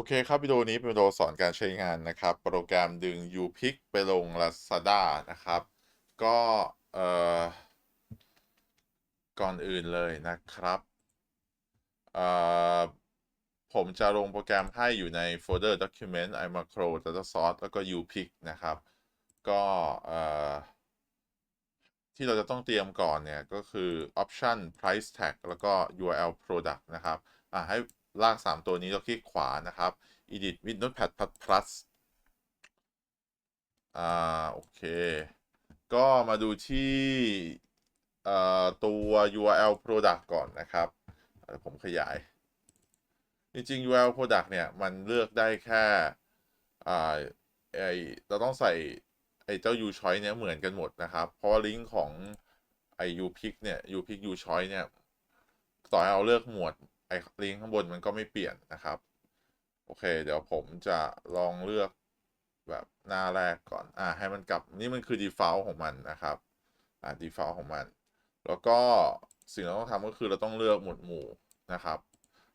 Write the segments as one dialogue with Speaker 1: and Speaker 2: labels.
Speaker 1: โอเคครับวิดีโอนี้เป็นวิดีโอสอนการใช้งานนะครับ โปรแกรมดึง UPick ไปลง Lazada นะครับ ก็เอ่อก่อนอื่นเลยนะครับเอ่อผมจะลงโปรแกรมให้อยู่ในโฟลเดอร์ Document iMacro Data Source แล้วก็ UPick นะครับ ก็เอ่อที่เราจะต้องเตรียมก่อนเนี่ย ก็คือ Option Price Tag แล้วก็ URL Product นะครับอ่าให้ ลาก 3 ตัวนี้เราคลิกขวานะครับ Edit with Notepad Plus อ่า โอเค ก็มาดูที่ตัว URL Product ก่อนนะครับ ผมขยาย จริง ๆ URL Product เนี่ย มันเลือกได้แค่อ่าไอเราต้องใส่ ไอเจ้า U Choice เนี่ย เหมือนกันหมดนะครับ เพราะว่าลิงก์ของไอ UPick เนี่ย UPick U Choice เนี่ย ต่อให้เราเลือกหมวด ไอลิงก์ข้างบนมันก็ไม่เปลี่ยนนะครับ โอเค เดี๋ยวผมจะลองเลือกแบบหน้าแรกก่อน อ่าให้มันกลับ นี่มันคือ default ของมันนะครับ อ่า default ของมัน แล้วก็สิ่งที่เราต้องทำก็คือเราต้องเลือกหมวดหมู่นะครับ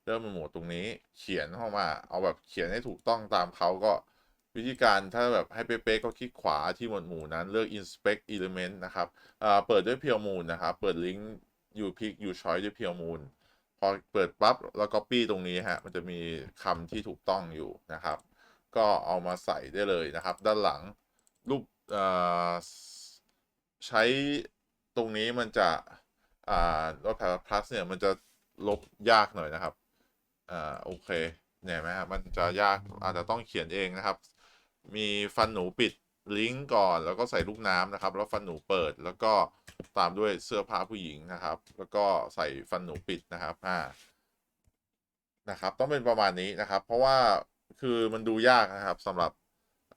Speaker 1: เลือกหมวดหมู่ตรงนี้ เขียนเข้ามา เอาแบบเขียนให้ถูกต้องตามเขาก็วิธีการถ้าแบบให้เป๊ะๆก็คลิกขวาที่หมวดหมู่นั้นเลือก inspect element นะครับอ่าเปิดด้วย pure moon นะครับ เปิดลิงก์ you pick you choice ด้วย pure moon พอเปิดปั๊บแล้ว copy ตรงนี้ฮะมันจะมีคำที่ถูกต้องอยู่นะครับ ก็เอามาใส่ได้เลยนะครับ ด้านหลังรูปเอ่อใช้ตรงนี้มันจะอ่า Notepad Plus เนี่ยมันจะลบยากหน่อยนะครับอ่าโอเคเนี่ยไหมครับมันจะยากอาจจะต้องเขียนเองนะครับ มีฟันหนูปิดลิงก์ก่อนแล้วก็ใส่ลูกน้ำนะครับ แล้วฟันหนูเปิดแล้วก็ ตามด้วยเสื้อผ้าผู้หญิงนะครับ แล้วก็ใส่ฟันหนูปิดนะครับอ่านะครับ ต้องเป็นประมาณนี้นะครับ เพราะว่าคือมันดูยากนะครับสำหรับ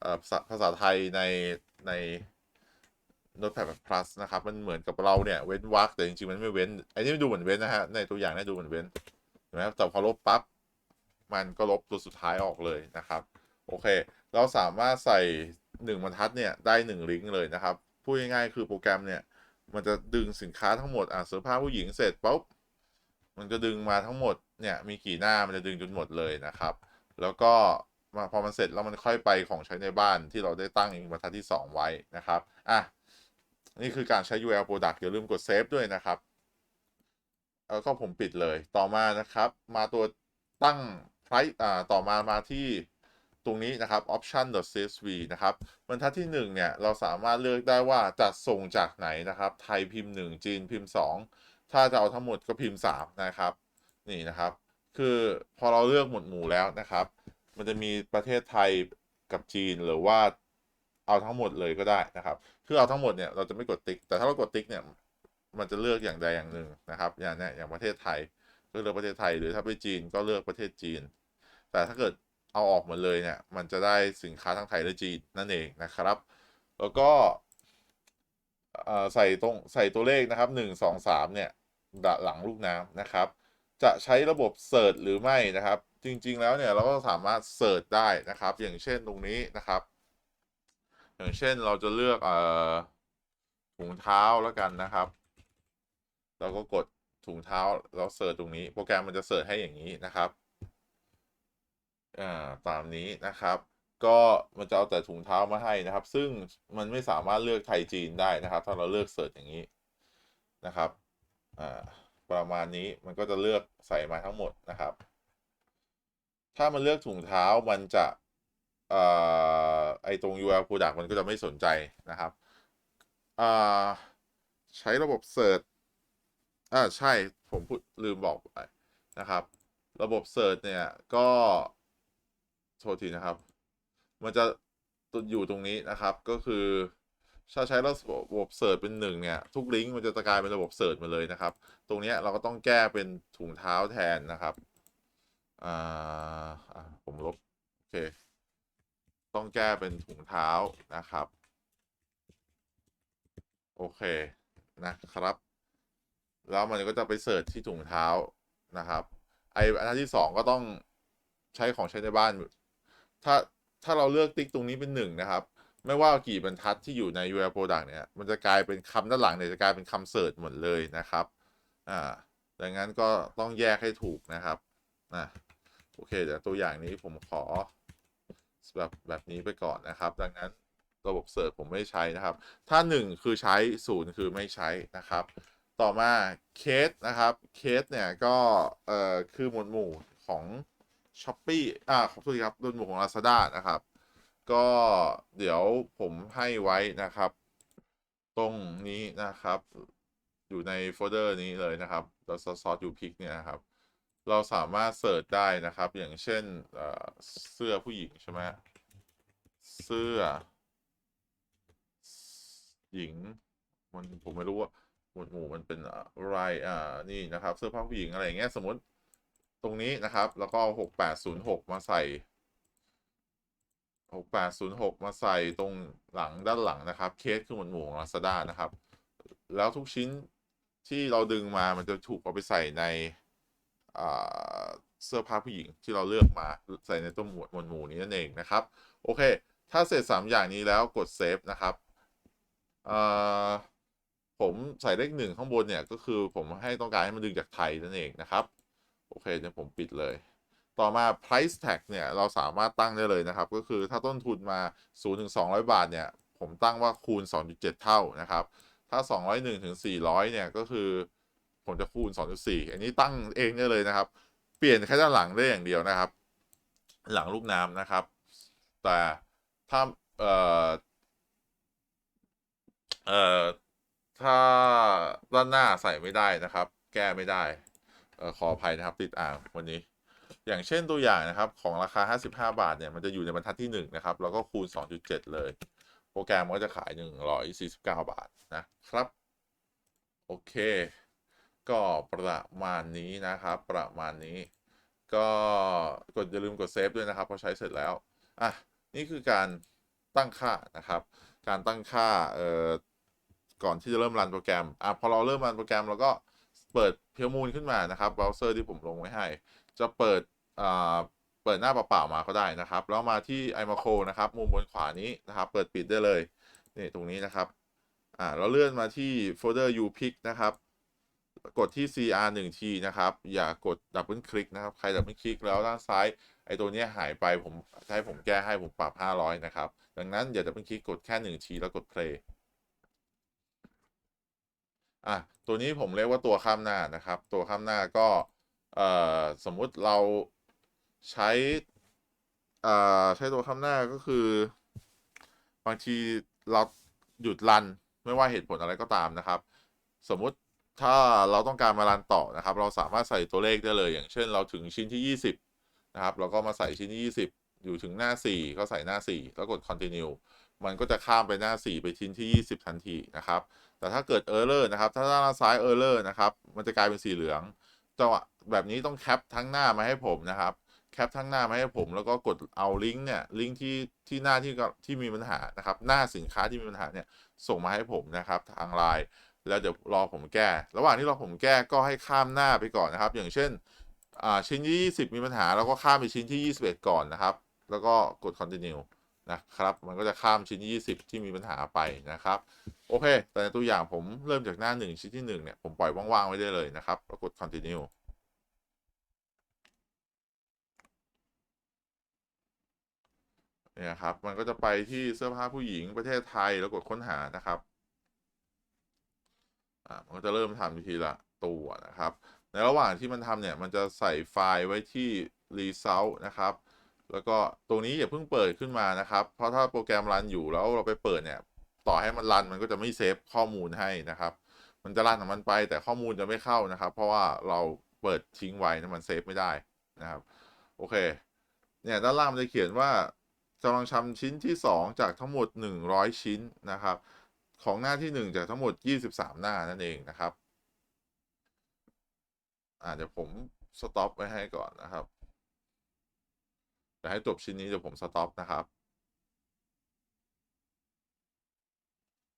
Speaker 1: เอ่อภาษาภาษาไทยในใน Notepad Plus นะครับ มันเหมือนกับเราเนี่ย เว้นวรรคแต่จริงๆ มันไม่เว้นไอ้นี่ดูเหมือนเว้นนะฮะ ในตัวอย่างนี่ดูเหมือนเว้นเห็นไหมครับแต่พอลบปั๊บ มันก็ลบตัวสุดท้ายออกเลยนะครับ โอเค เราสามารถใส่หนึ่งบรรทัดเนี่ย ได้หนึ่งลิงก์เลยนะครับ พูดง่ายๆ คือโปรแกรมเนี่ย มันจะดึงสินค้าทั้งหมดอะเสื้อผ้าผู้หญิงเสร็จปุ๊บมันจะดึงมาทั้งหมดเนี่ยมีกี่หน้ามันจะดึงจนหมดเลยนะครับ แล้วก็มาพอมันเสร็จแล้วมันค่อยไปของใช้ในบ้านที่เราได้ตั้งอีกบรรทัดที่ 2 ไว้นะครับอะนี่คือการใช้ URL product อย่าลืมกด save ด้วยนะครับแล้วก็ผมปิดเลยต่อมานะครับ มาตัวตั้ง price อ่าต่อมามาที่ ตรงนี้นะครับ option.csv นะครับบรรทัดที่1เนี่ยเราสามารถเลือกได้ว่าจะส่งจากไหนนะครับ ไทยพิมพ์ 1 จีนพิมพ์ 2 ถ้าจะเอาทั้งหมดก็พิมพ์3นะครับนี่นะครับ คือพอเราเลือกหมวดหมู่แล้วนะครับ มันจะมีประเทศไทยกับจีนหรือว่าเอาทั้งหมดเลยก็ได้นะครับ คือเอาทั้งหมดเนี่ยเราจะไม่กดติ๊ก แต่ถ้าเรากดติ๊กเนี่ยมันจะเลือกอย่างใดอย่างหนึ่งนะครับ อย่างเนี้ยอย่างประเทศไทยก็เลือกประเทศไทย หรือถ้าไปจีนก็เลือกประเทศจีน แต่ถ้าเกิด เอาออกหมดเลยเนี่ย มันจะได้สินค้าทั้งไทยและจีนนั่นเองนะครับ แล้วก็ใส่ตรงใส่ตัวเลขนะครับหนึ่งสองสามเนี่ยหลังลูกน้ำนะครับ จะใช้ระบบเสิร์ชหรือไม่นะครับ จริง ๆ แล้วเนี่ยเราก็สามารถเสิร์ชได้นะครับ อย่างเช่นตรงนี้นะครับ อย่างเช่นเราจะเลือกเอ่อถุงเท้าแล้วกันนะครับเราก็กดถุงเท้าแล้วเสิร์ชตรงนี้ โปรแกรมมันจะเสิร์ชให้อย่างนี้นะครับ อ่าตามนี้นะครับ ก็มันจะเอาแต่ถุงเท้ามาให้นะครับ ซึ่งมันไม่สามารถเลือกไทยจีนได้นะครับ ถ้าเราเลือกเสิร์ชอย่างนี้นะครับอ่าประมาณนี้มันก็จะเลือกใส่มาทั้งหมดนะครับ ถ้ามันเลือกถุงเท้ามันจะอ่อไอตรง URL product มันก็จะไม่สนใจนะครับอ่าใช้ระบบเสิร์ชอ่าใช่ผมพูดลืมบอกไปนะครับ ระบบเสิร์ชเนี่ยก็ โทษทีนะครับ มันจะอยู่ตรงนี้นะครับ ก็คือถ้าใช้ระบบเสิร์ชเป็นหนึ่งเนี่ย ทุกลิงก์มันจะกลายเป็นระบบเสิร์ชมาเลยนะครับ ตรงนี้เราก็ต้องแก้เป็นถุงเท้าแทนนะครับอ่าผมลบ โอเค ต้องแก้เป็นถุงเท้านะครับ โอเคนะครับ แล้วมันก็จะไปเสิร์ชที่ถุงเท้านะครับ ไออันที่สองก็ต้องใช้ของใช้ในบ้าน ถ้าถ้าเราเลือกติ๊กตรงนี้เป็นหนึ่งนะครับ ไม่ว่ากี่บรรทัดที่อยู่ใน URL product เนี่ย มันจะกลายเป็นคำด้านหลังเนี่ยจะกลายเป็นคำเสิร์ชหมดเลยนะครับ อ่า ดังนั้นก็ต้องแยกให้ถูกนะครับอ่าโอเคเดี๋ยวตัวอย่างนี้ผมขอแบบแบบนี้ไปก่อนนะครับ ดังนั้นระบบเสิร์ชผมไม่ใช้นะครับ ถ้า 1 คือใช้ 0 คือไม่ใช้นะครับ ต่อมาเคสนะครับ เคสเนี่ยก็เอ่อคือหมวดหมู่ของ s h อ p e e อ่าขอโทษทีครับหมวดหมู่ของ Lazada นะครับ ก็เดี๋ยวผมให้ไว้นะครับ ตรงนี้นะครับ อยู่ในโฟลเดอร์นี้เลยนะครับเราซอสยูพิกเนี่ยนะครับ เราสามารถเสิร์ชได้นะครับ อย่างเช่นเสื้อผู้หญิงใช่ไหมเสื้อ หญิงมันผมไม่รู้ว่าหมวดหมู่มันเป็นอะไรอ่านี่นะครับ เสื้อผ้าผู้หญิงอะไรอย่างเงี้ยสมมติ ตรงนี้นะครับ แล้วก็เอาหกแปดศูนย์หกมาใส่หกแปดศูนย์หกมาใส่ตรงหลังด้านหลังนะครับ เคสคือหมวดหมู่ของ Lazada นะครับ แล้วทุกชิ้นที่เราดึงมามันจะถูกเอาไปใส่ในเสื้อผ้าผู้หญิงที่เราเลือกมาใส่ในตัวหมวดหมวดหมู่นี้นั่นเองนะครับ โอเค ถ้าเสร็จ 3 อย่างนี้แล้วกดเซฟนะครับผมใส่เลขหนึ่งข้างบนเนี่ย ก็คือผมให้ต้องการให้มันดึงจากไทยนั่นเองนะครับ โอเคเดี๋ยวผมปิดเลย ต่อมา price tag เนี่ย เราสามารถตั้งได้เลยนะครับ ก็คือถ้าต้นทุนมา0ถึง200 บาทเนี่ย ผมตั้งว่าคูณ 2.7 เท่านะครับ ถ้า 201ถึง400 เนี่ย ก็คือผมจะคูณ 2.4 อันนี้ตั้งเองได้เลยนะครับ เปลี่ยนแค่ด้านหลังได้อย่างเดียวนะครับ หลังลูกน้ำนะครับ แต่ถ้าเอ่อเอ่อถ้าด้านหน้าใส่ไม่ได้นะครับ แก้ไม่ได้ ขออภัยนะครับติดอ่างวันนี้ อย่างเช่นตัวอย่างนะครับของราคา 55 บาทเนี่ยมันจะอยู่ในบรรทัดที่1นะครับแล้วก็คูณ 2.7 เลย โปรแกรมก็จะขาย 149 บาทนะครับ โอเค ก็ประมาณนี้นะครับ ประมาณนี้ก็กดอย่าลืมกดเซฟด้วยนะครับพอใช้เสร็จแล้วอะนี่คือการตั้งค่านะครับ การตั้งค่าเอ่อก่อนที่จะเริ่มรันโปรแกรมอะพอเราเริ่มรันโปรแกรมเราก็ เปิดเพียวมูลขึ้นมานะครับเบราว์เซอร์ที่ผมลงไว้ให้ จะเปิดอ่าเปิดหน้าเปล่าๆมาก็ได้นะครับ แล้วมาที่ i m a c o นะครับมุมบนขวานี้นะครับ เปิดปิดได้เลยนี่ตรงนี้นะครับอ่าเราเลื่อนมาที่โฟลเดอร์ upick นะครับ กดที่ cr 1ทีนะครับ อย่ากดดับเบิลคลิกนะครับ ใครดับเบิลคลิกแล้วด้านซ้ายไอ้ตัวนี้หายไปผมให้ผมแก้ให้ผมปรับ 500 นะครับ ดังนั้นอย่าดับเบิลคลิกกดแค่ 1 ทีแล้วกด play อะตัวนี้ผมเรียกว่าตัวข้ามหน้านะครับ ตัวข้ามหน้าก็เอ่อสมมุติเราใช้อ่ใช้ตัวข้ามหน้าก็คือ บางทีเราหยุดรันไม่ว่าเหตุผลอะไรก็ตามนะครับ สมมุติถ้าเราต้องการมารันต่อนะครับ เราสามารถใส่ตัวเลขได้เลย อย่างเช่นเราถึงชิ้นที่ 20 นะครับ เราก็มาใส่ชิ้นที่ 20 อยู่ถึงหน้า 4 ก็ใส่หน้า 4 แล้วกด continue มันก็จะข้ามไปหน้า 4 ไปชิ้นที่ 20 ทันทีนะครับ แต่ถ้าเกิด error นะครับ ถ้าด้านซ้าย error นะครับ มันจะกลายเป็นสีเหลืองจังหวะแบบนี้ต้องแคปทั้งหน้ามาให้ผมนะครับ แคปทั้งหน้ามาให้ผม แล้วก็กดเอาลิงก์เนี่ย ลิงก์ที่ที่หน้าที่ที่มีปัญหานะครับ หน้าสินค้าที่มีปัญหาเนี่ย ส่งมาให้ผมนะครับทางไลน์ แล้วเดี๋ยวรอผมแก้ ระหว่างที่รอผมแก้ก็ให้ข้ามหน้าไปก่อนนะครับ อย่างเช่นอ่าชิ้นที่ 20 มีปัญหา แล้วก็ข้ามไปชิ้นที่ 21 ก่อนนะครับ แล้วก็กด continue นะครับ มันก็จะข้ามชิ้นที่20 ที่มีปัญหาไปนะครับ โอเค แต่ในตัวอย่างผมเริ่มจากหน้า 1 ชิ้นที่1เนี่ย ผมปล่อยว่างๆไว้ได้เลยนะครับแล้วกด continue เนี่ยครับ มันก็จะไปที่เสื้อผ้าผู้หญิงประเทศไทยแล้วกดค้นหานะครับ อ่า มันก็จะเริ่มทำทีละตัวนะครับ ในระหว่างที่มันทำเนี่ย มันจะใส่ไฟล์ไว้ที่ result นะครับ แล้วก็ตรงนี้อย่าเพิ่งเปิดขึ้นมานะครับ เพราะถ้าโปรแกรมรันอยู่แล้วเราไปเปิดเนี่ย ต่อให้มันรันมันก็จะไม่เซฟข้อมูลให้นะครับ มันจะรันของมันไปแต่ข้อมูลจะไม่เข้านะครับ เพราะว่าเราเปิดทิ้งไว้นะมันเซฟไม่ได้นะครับ โอเค เนี่ยด้านล่างมันจะเขียนว่ากำลังทำชิ้นที่ 2 จากทั้งหมด 100 ชิ้นนะครับ ของหน้าที่ 1 จากทั้งหมด 23 หน้านั่นเองนะครับอ่าเดี๋ยวผมสต็อปไว้ให้ก่อนนะครับ จะให้จบชิ้นนี้เดี๋ยวผมสต็อปนะครับ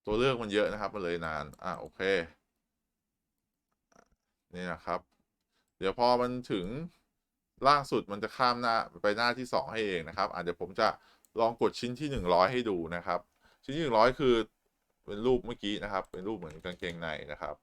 Speaker 1: ตัวเลือกมันเยอะนะครับมันเลยนาน อ่าโอเค นี่นะครับ เดี๋ยวพอมันถึงล่างสุดมันจะข้ามหน้าไปหน้าที่ 2 ให้เองนะครับอ่าเดี๋ยวผมจะลองกดชิ้นที่ 100 ให้ดูนะครับ ชิ้นที่ 100 คือเป็นรูปเมื่อกี้นะครับ เป็นรูปเหมือนกางเกงในนะครับ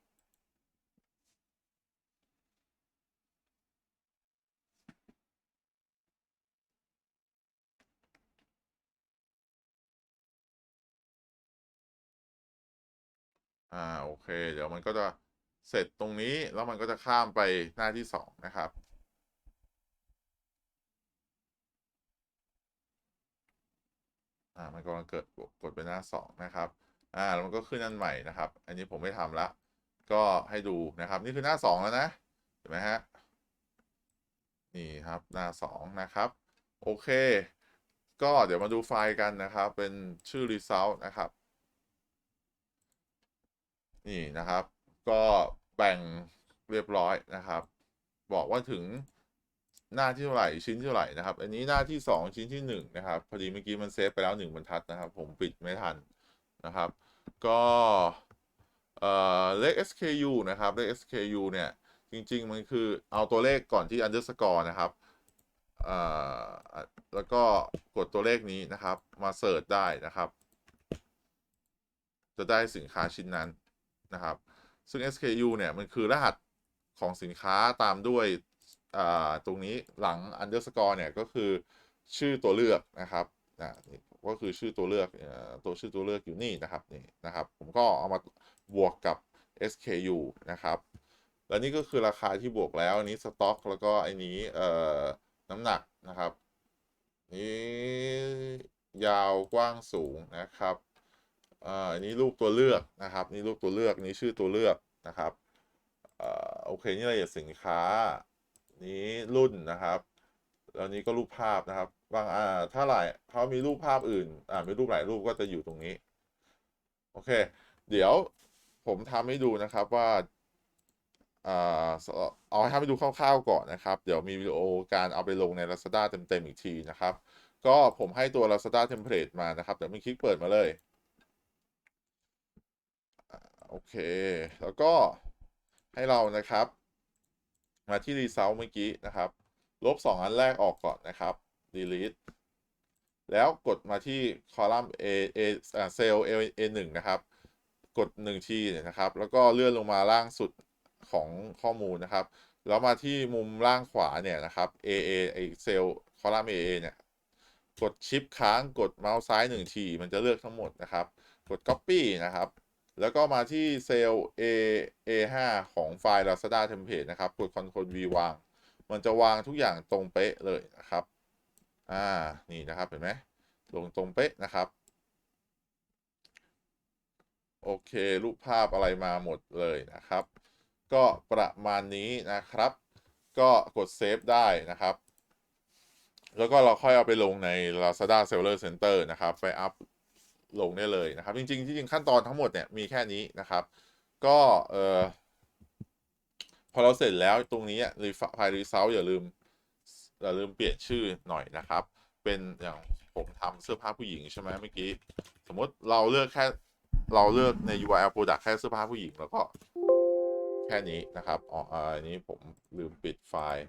Speaker 1: อ่าโอเค เดี๋ยวมันก็จะเสร็จตรงนี้แล้วมันก็จะข้ามไปหน้าที่สองนะครับอ่ามันกำลังเกิดกดไปหน้าสองนะครับอ่าแล้วมันก็ขึ้นอันใหม่นะครับ อันนี้ผมไม่ทำละ ก็ให้ดูนะครับ นี่คือหน้าสองแล้วนะเห็นไหมฮะนี่ครับหน้าสองนะครับ โอเค ก็เดี๋ยวมาดูไฟล์กันนะครับ เป็นชื่อ result นะครับ นี่นะครับ ก็แบ่งเรียบร้อยนะครับ บอกว่าถึงหน้าที่เท่าไหร่ชิ้นเท่าไหร่นะครับ อันนี้หน้าที่ 2 ชิ้นที่1นะครับพอดีเมื่อกี้มันเซฟไปแล้ว1บรรทัดนะครับ ผมปิดไม่ทันนะครับ ก็เอ่อเลข SKU นะครับเลข SKU เนี่ยจริง ๆ มันคือเอาตัวเลขก่อนที่ underscore นะครับเอ่อแล้วก็กดตัวเลขนี้นะครับ มาเสิร์ชได้นะครับ จะได้สินค้าชิ้นนั้น นะครับ ซึ่ง SKU เนี่ยมันคือรหัสของสินค้าตามด้วยตรงนี้หลัง underscore เนี่ยก็คือชื่อตัวเลือกนะครับนะนี่ก็คือชื่อตัวเลือกตัวชื่อตัวเลือกอยู่นี่นะครับนี่นะครับ ผมก็เอามาบวกกับ SKU นะครับและนี่ก็คือราคาที่บวกแล้วอันนี้สต็อกแล้วก็อันนี้เอ่อน้ำหนักนะครับ นี้ยาวกว้างสูงนะครับ อ่าอันนี้รูปตัวเลือกนะครับ นี่รูปตัวเลือกนี่ชื่อตัวเลือกนะครับอ่าโอเคนี่รายละเอียดสินค้า นี้รุ่นนะครับแล้วนี้ก็รูปภาพนะครับ บางอ่าถ้าหลายเขามีรูปภาพอื่น อ่ามีรูปหลายรูปก็จะอยู่ตรงนี้ โอเค เดี๋ยวผมทำให้ดูนะครับว่าอ่าเอาให้ทำให้ดูคร่าวๆก่อนนะครับ เดี๋ยวมีวิดีโอการเอาไปลงใน Lazada เต็มๆอีกทีนะครับ ก็ผมให้ตัว Lazada Template มานะครับ เดี๋ยวมีคลิกเปิดมาเลย โอเค แล้วก็ให้เรานะครับ มาที่ Result เมื่อกี้นะครับ ลบ 2 อันแรกออกก่อนนะครับ delete แล้วกดมาที่คอลัมน์ A A อ่าเซลล์ A A 1 นะครับ กด1ทีนะครับ แล้วก็เลื่อนลงมาล่างสุดของข้อมูลนะครับ แล้วมาที่มุมล่างขวาเนี่ยนะครับ A A ไอเซลล์คอลัมน์ A A เนี่ย กดชิปค้างกดเมาส์ซ้าย1ทีมันจะเลือกทั้งหมดนะครับ กด Copy นะครับ แล้วก็มาที่เซลล์ A A5 ของไฟล์ Lazada Template นะครับ กด Ctrl V วาง มันจะวางทุกอย่างตรงเป๊ะเลยนะครับ อ่า นี่นะครับ เห็นไหมลงตรงเป๊ะนะครับ โอเค รูปภาพอะไรมาหมดเลยนะครับ ก็ประมาณนี้นะครับ ก็กดเซฟได้นะครับ แล้วก็เราค่อยเอาไปลงใน Lazada Seller Center นะครับ ไปอัพ ลงได้เลยนะครับ จริงๆจริงขั้นตอนทั้งหมดเนี่ยมีแค่นี้นะครับ ก็เออพอเราเสร็จแล้วตรงนี้รีไฟล์รีเซลอย่าลืมอย่าลืมเปลี่ยนชื่อหน่อยนะครับ เป็นอย่างผมทำเสื้อผ้าผู้หญิงใช่ไหมเมื่อกี้ สมมติเราเลือกแค่เราเลือกใน URL product แค่เสื้อผ้าผู้หญิงแล้วก็แค่นี้นะครับอ๋ออันนี้ผมลืมปิดไฟล์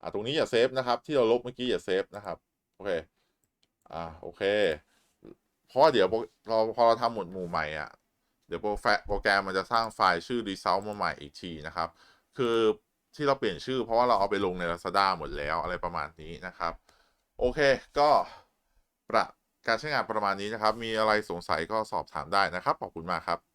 Speaker 1: อ่าตรงนี้อย่าเซฟนะครับ ที่เราลบเมื่อกี้อย่าเซฟนะครับ โอเค อ่า โอเค เพราะเดี๋ยวเราพอเราทำหมวดหมู่ใหม่อะเดี๋ยวโปรแฟโปรแกรมมันจะสร้างไฟล์ชื่อ result มาใหม่อีกทีนะครับ คือที่เราเปลี่ยนชื่อเพราะว่าเราเอาไปลงใน Lazada หมดแล้วอะไรประมาณนี้นะครับ โอเคก็ประการใช้งานประมาณนี้นะครับ มีอะไรสงสัยก็สอบถามได้นะครับ ขอบคุณมากครับ